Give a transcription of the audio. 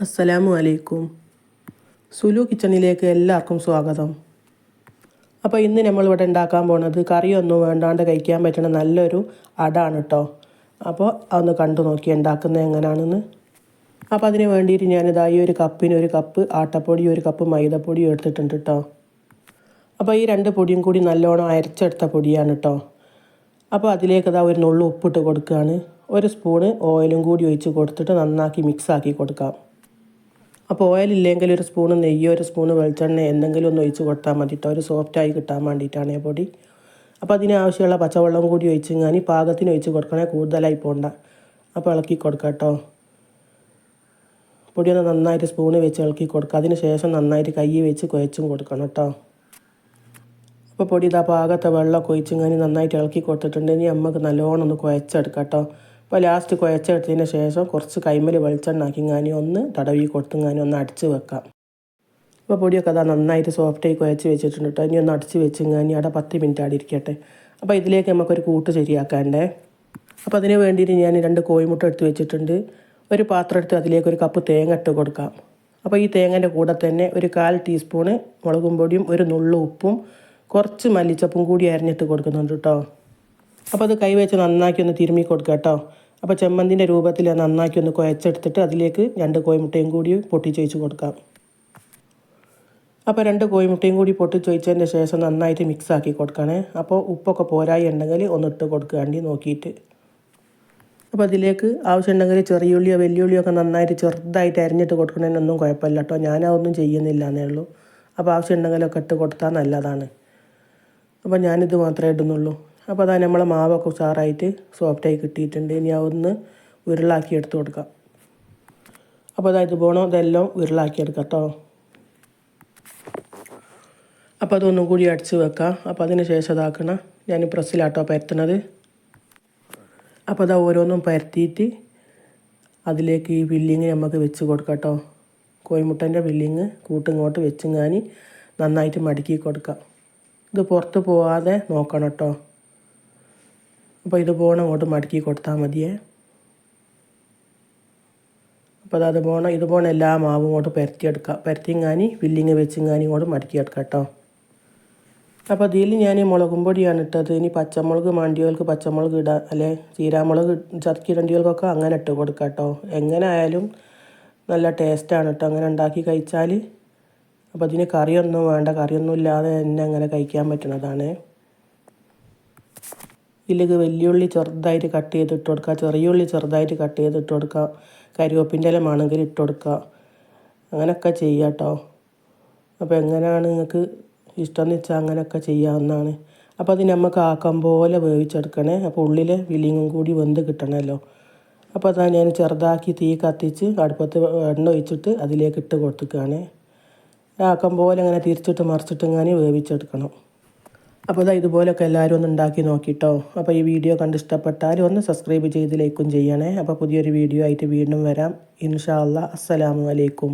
അസ്സലാമു അലൈക്കും. സുലു കിച്ചണിലേക്ക് എല്ലാവർക്കും സ്വാഗതം. അപ്പോൾ ഇന്ന് നമ്മളിവിടെ ഉണ്ടാക്കാൻ പോണത് കറിയൊന്നും വേണ്ടാണ്ട് കഴിക്കാൻ പറ്റുന്ന നല്ലൊരു അടാണ് കേട്ടോ അപ്പോൾ അതൊന്ന് കണ്ടു നോക്കി ഉണ്ടാക്കുന്നത് എങ്ങനെയാണെന്ന് അപ്പോൾ അതിന് വേണ്ടിയിട്ട് ഞാനിതാ ഈ ഒരു കപ്പിന് ഒരു കപ്പ് ആട്ടപ്പൊടി ഒരു കപ്പ് മൈദപ്പൊടിയും എടുത്തിട്ടുണ്ട് കേട്ടോ അപ്പോൾ ഈ രണ്ട് പൊടിയും കൂടി നല്ലോണം അരച്ചെടുത്ത പൊടിയാണ് കേട്ടോ അപ്പോൾ അതിലേക്ക് ഇതാ ഒരു നുള്ളു ഉപ്പിട്ട് കൊടുക്കുകയാണ്. ഒരു സ്പൂണ് ഓയിലും കൂടി ഒഴിച്ച് കൊടുത്തിട്ട് നന്നാക്കി മിക്സാക്കി കൊടുക്കാം. അപ്പോൾ ഓയിൽ ഇല്ലെങ്കിൽ ഒരു സ്പൂണ് നെയ്യോ ഒരു സ്പൂണ് വെളിച്ചെണ്ണ എന്തെങ്കിലും ഒന്ന് ഒഴിച്ച് കൊടുത്താൽ മതി കേട്ടോ ഒരു സോഫ്റ്റായി കിട്ടാൻ വേണ്ടിയിട്ടാണ് പൊടി. അപ്പോൾ അതിനാവശ്യമുള്ള പച്ചവെള്ളം കൂടി ഒഴിച്ച് ഞാൻ പാകത്തിന് ഒഴിച്ച് കൊടുക്കണേ കൂടുതലായി പോണ്ട. അപ്പോൾ ഇളക്കി കൊടുക്കാം കേട്ടോ പൊടിയൊന്ന് നന്നായിട്ട് സ്പൂണ് വെച്ച് ഇളക്കി കൊടുക്കുക അതിന് ശേഷം നന്നായിട്ട് കൈ വെച്ച് കുഴച്ചും കൊടുക്കണം കേട്ടോ അപ്പോൾ പൊടി ഇതാ പാകത്തെ വെള്ളം ഒഴിച്ചിങ്ങനെ നന്നായിട്ട് ഇളക്കി കൊടുത്തിട്ടുണ്ടെങ്കിൽ നമുക്ക് നല്ലോണം ഒന്ന് കുഴച്ചെടുക്കാം കേട്ടോ അപ്പോൾ ലാസ്റ്റ് കുഴച്ചെടുത്തതിന് ശേഷം കുറച്ച് കൈമൽ വെളിച്ചെണ്ണ ആക്കിങ്ങാനി ഒന്ന് തടവി കൊടുത്തുങ്ങാനി ഒന്ന് അടിച്ച് വെക്കാം. അപ്പോൾ പൊടിയൊക്കെ അതാ നന്നായിട്ട് സോഫ്റ്റായി കുഴച്ച് വെച്ചിട്ടുണ്ട് കേട്ടോ ഇനി ഒന്ന് അടിച്ച് വെച്ചിങ്ങാനി അവിടെ പത്ത് മിനിറ്റ് ആടി ഇരിക്കട്ടെ. അപ്പോൾ ഇതിലേക്ക് നമുക്കൊരു കൂട്ട് ശരിയാക്കാണ്ടേ. അപ്പോൾ അതിന് വേണ്ടിയിട്ട് ഞാൻ രണ്ട് കോഴിമുട്ട എടുത്ത് വെച്ചിട്ടുണ്ട്. ഒരു പാത്രം എടുത്ത് അതിലേക്ക് ഒരു കപ്പ് തേങ്ങ ഇട്ട് കൊടുക്കാം. അപ്പോൾ ഈ തേങ്ങന്റെ കൂടെ തന്നെ ഒരു കാൽ ടീസ്പൂണ് മുളകും പൊടിയും ഒരു നുള്ളു ഉപ്പും കുറച്ച് മല്ലിച്ചപ്പും കൂടി അരിഞ്ഞിട്ട് കൊടുക്കുന്നുണ്ട് കേട്ടോ അപ്പോൾ അത് കൈവച്ച് നന്നാക്കി ഒന്ന് തിരുമ്മി കൊടുക്കാം കേട്ടോ അപ്പോൾ ചെമ്മന്തിന്റെ രൂപത്തിൽ നന്നാക്കി ഒന്ന് കുഴച്ചെടുത്തിട്ട് അതിലേക്ക് രണ്ട് കോയിമുട്ടയും കൂടി പൊട്ടിച്ചൊഴിച്ച് കൊടുക്കാം. അപ്പോൾ രണ്ട് കോയിമുട്ടയും കൂടി പൊട്ടിച്ചൊഴിച്ചതിന്റെ ശേഷം നന്നായിട്ട് മിക്സ് ആക്കി കൊടുക്കണേ. അപ്പോൾ ഉപ്പൊക്കെ പോരായി ഉണ്ടെങ്കിൽ ഒന്ന് ഇട്ട് കൊടുക്കാണ്ടി നോക്കിയിട്ട്. അപ്പോൾ അതിലേക്ക് ആവശ്യമുണ്ടെങ്കിൽ ചെറിയുള്ളിയോ വലിയുള്ളിയോ ഒക്കെ നന്നായിട്ട് ചെറുതായിട്ട് അരിഞ്ഞിട്ട് കൊടുക്കണതിനൊന്നും കുഴപ്പമില്ല കേട്ടോ. ഞാനതൊന്നും ചെയ്യുന്നില്ല എന്നേ ഉള്ളൂ. അപ്പോൾ ആവശ്യമുണ്ടെങ്കിലൊക്കെ ഇട്ട് കൊടുത്താൽ നല്ലതാണ്. അപ്പോൾ ഞാനിത് മാത്രമേ ഇടുന്നുള്ളൂ. അപ്പോൾ അതാ നമ്മളെ മാവൊക്കെ ഉഷാറായിട്ട് സോഫ്റ്റായി കിട്ടിയിട്ടുണ്ട്. ഇനി അതൊന്ന് ഉരുളാക്കി എടുത്ത് കൊടുക്കാം. അപ്പോൾ അതായത് പോകണം ഇതെല്ലാം ഉരുളാക്കി എടുക്കാം കേട്ടോ അപ്പോൾ അതൊന്നും കൂടി അടിച്ച് വെക്കാം. അപ്പോൾ അതിന് ശേഷം ഇതാക്കണം ഞാൻ പ്രസ്സിലാട്ടോ പരത്തണത്. അപ്പോൾ അതാ ഓരോന്നും പരത്തിയിട്ട് അതിലേക്ക് ഈ ഫില്ലിങ് നമുക്ക് വെച്ച് കൊടുക്കാം കേട്ടോ കോഴിമുട്ടന്റെ ഫില്ലിങ് കൂട്ടിങ്ങോട്ട് വെച്ചിങ്ങാനി നന്നായിട്ട് മടക്കി കൊടുക്കാം. ഇത് പുറത്ത് പോവാതെ നോക്കണം കേട്ടോ അപ്പോൾ ഇതുപോലെ മടക്കി കൊടുത്താൽ മതിയേ. അപ്പോൾ അത് അതുപോലെ ഇതുപോലെ എല്ലാ മാവും ഇങ്ങോട്ട് പരത്തിയെടുക്കുക പരത്തിങ്ങാനി ഫില്ലിങ് വെച്ചിങ്ങാനി ഇങ്ങോട്ട് മടക്കിയെടുക്കുക കേട്ടോ. അപ്പോൾ ഇതിൽ ഞാൻ മുളകും പൊടിയാണ് ഇട്ടത്. ഇനി പച്ചമുളക് മാണ്ടിയോൾക്ക് പച്ചമുളക് ഇടാം അല്ലെ? ചീരാമുളക് ചതക്കിടണ്ടിയോൾക്കൊക്കെ അങ്ങനെ ഇട്ട് കൊടുക്കാം കേട്ടോ. എങ്ങനെ ആയാലും നല്ല ടേസ്റ്റാണ് കേട്ടോ. അങ്ങനെ ഉണ്ടാക്കി കഴിച്ചാൽ അപ്പോൾ അതിന് കറിയൊന്നും വേണ്ട. കറിയൊന്നും ഇല്ലാതെ തന്നെ അങ്ങനെ കഴിക്കാൻ പറ്റുന്നതാണ്. ഇതിലേക്ക് വലിയുള്ളി ചെറുതായിട്ട് കട്ട് ചെയ്ത് ഇട്ട് കൊടുക്കുക. ചെറിയുള്ളി ചെറുതായിട്ട് കട്ട് ചെയ്ത് ഇട്ട് കൊടുക്കുക. കരിവേപ്പിന്റെ ഇല വേണമെങ്കിൽ ഇട്ട് കൊടുക്കുക. അങ്ങനെയൊക്കെ ചെയ്യാം കേട്ടോ അപ്പോൾ എങ്ങനെയാണ് നിങ്ങൾക്ക് ഇഷ്ടം എന്ന് വെച്ചാൽ അങ്ങനെയൊക്കെ ചെയ്യാവുന്നതാണ്. അപ്പോൾ അത് നമുക്ക് ആക്കം പോലെ വേവിച്ചെടുക്കണേ. അപ്പോൾ ഉള്ളിൽ വിലിങ്ങും കൂടി വെന്ത് കിട്ടണമല്ലോ. അപ്പോൾ അതാ ഞാൻ ചെറുതാക്കി തീ കത്തിച്ച് അടുപ്പത്ത് എണ്ണ ഒഴിച്ചിട്ട് അതിലേക്ക് ഇട്ട് കൊടുത്തിക്കുകയാണ്. ആക്കം പോലെ അങ്ങനെ തിരിച്ചിട്ട് മറിച്ചിട്ട് ഇങ്ങനെ വേവിച്ചെടുക്കണം. അപ്പോൾ അതാ ഇതുപോലൊക്കെ എല്ലാവരും ഒന്ന് ഉണ്ടാക്കി നോക്കിട്ടോ. അപ്പോൾ ഈ വീഡിയോ കണ്ട് ഇഷ്ടപ്പെട്ടാൽ ഒന്ന് സബ്സ്ക്രൈബ് ചെയ്ത് ലൈക്കും ചെയ്യണേ. അപ്പോൾ പുതിയൊരു വീഡിയോ ആയിട്ട് വീണ്ടും വരാം. ഇൻഷാ അല്ലാ അസ്സലാമു അലൈക്കും.